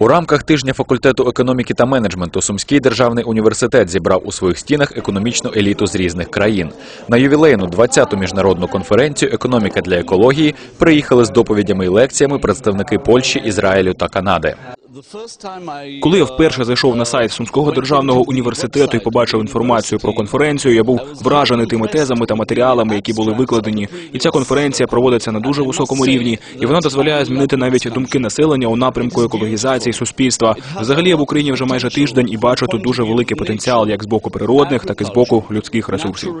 У рамках тижня факультету економіки та менеджменту Сумський державний університет зібрав у своїх стінах економічну еліту з різних країн. На ювілейну 20-ту міжнародну конференцію Економіка для екології приїхали з доповідями і лекціями представники Польщі, Ізраїлю та Канади. Коли я вперше зайшов на сайт Сумського державного університету і побачив інформацію про конференцію, я був вражений тими тезами та матеріалами, які були викладені. І ця конференція проводиться на дуже високому рівні, і вона дозволяє змінити навіть думки населення у напрямку екологізації суспільства. Взагалі я в Україні вже майже тиждень і бачу тут дуже великий потенціал, як з боку природних, так і з боку людських ресурсів.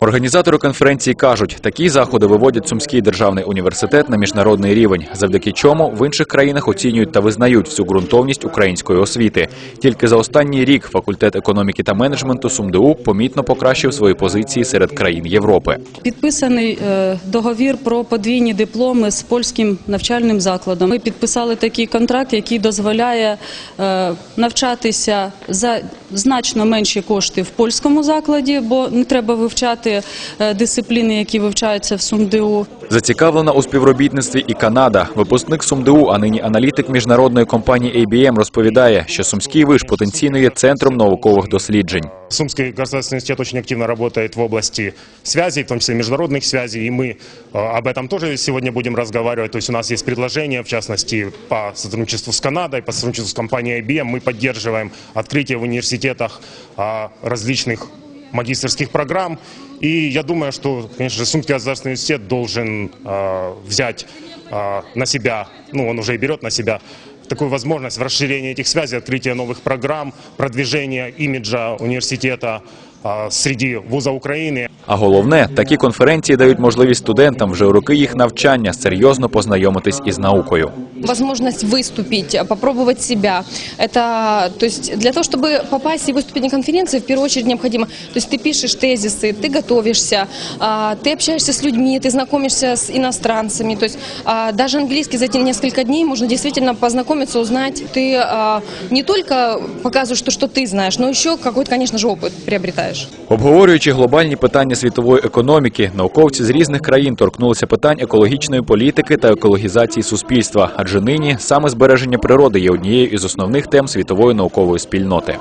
Організатори конференції кажуть, такі заходи виводять Сумський державний університет на міжнародний рівень, завдяки чому в інших країнах оцінюють та визнають всю ґрунтовність української освіти. Тільки за останній рік факультет економіки та менеджменту СумДУ помітно покращив свої позиції серед країн Європи. Підписаний е, договір про подвійні дипломи з польським навчальним закладом. Ми підписали такий контракт, який дозволяє е, навчатися за значно менші кошти в польському закладі, бо не треба вивчати е, дисципліни, які вивчаються в СумДУ. Зацікавлена у співробітництві і Канада. Випускник СумДУ, а нині аналітик міжнародної компанії ABM розповідає, що Сумський виш потенційно є центром наукових досліджень. Сумский государственный университет очень активно работает в области связей, в том числе международных связей, и мы э, об этом тоже сегодня будем разговаривать. То есть у нас есть предложения, в частности, по сотрудничеству с Канадой, по сотрудничеству с компанией IBM. Мы поддерживаем открытие в университетах а, различных магистрских программ. И я думаю, что, конечно же, Сумский государственный университет должен э, взять э, на себя, ну, он уже и берет на себя такую возможность в расширении этих связей, открытия новых программ, продвижения имиджа университета а, среди вуза Украины. А головне, такі конференції дають можливість студентам вже у роки їх навчання серйозно познайомитись із наукою. возможность выступить, попробовать себя. Это, то есть, для того, чтобы попасть и выступить на конференции, в первую очередь необходимо, то есть, ты пишешь тезисы, ты готовишься, а, ты общаешься с людьми, ты знакомишься с иностранцами, то есть, а, даже английский за эти несколько дней можно действительно познакомиться, узнать. Ты а, не только показываешь то, что ты знаешь, но еще какой-то, конечно же, опыт приобретаешь. Обговорюючи глобальні питання світової економіки, науковці з різних країн торкнулися питань екологічної політики та екологізації суспільства, адже нині саме збереження природи є однією із основних тем світової наукової спільноти.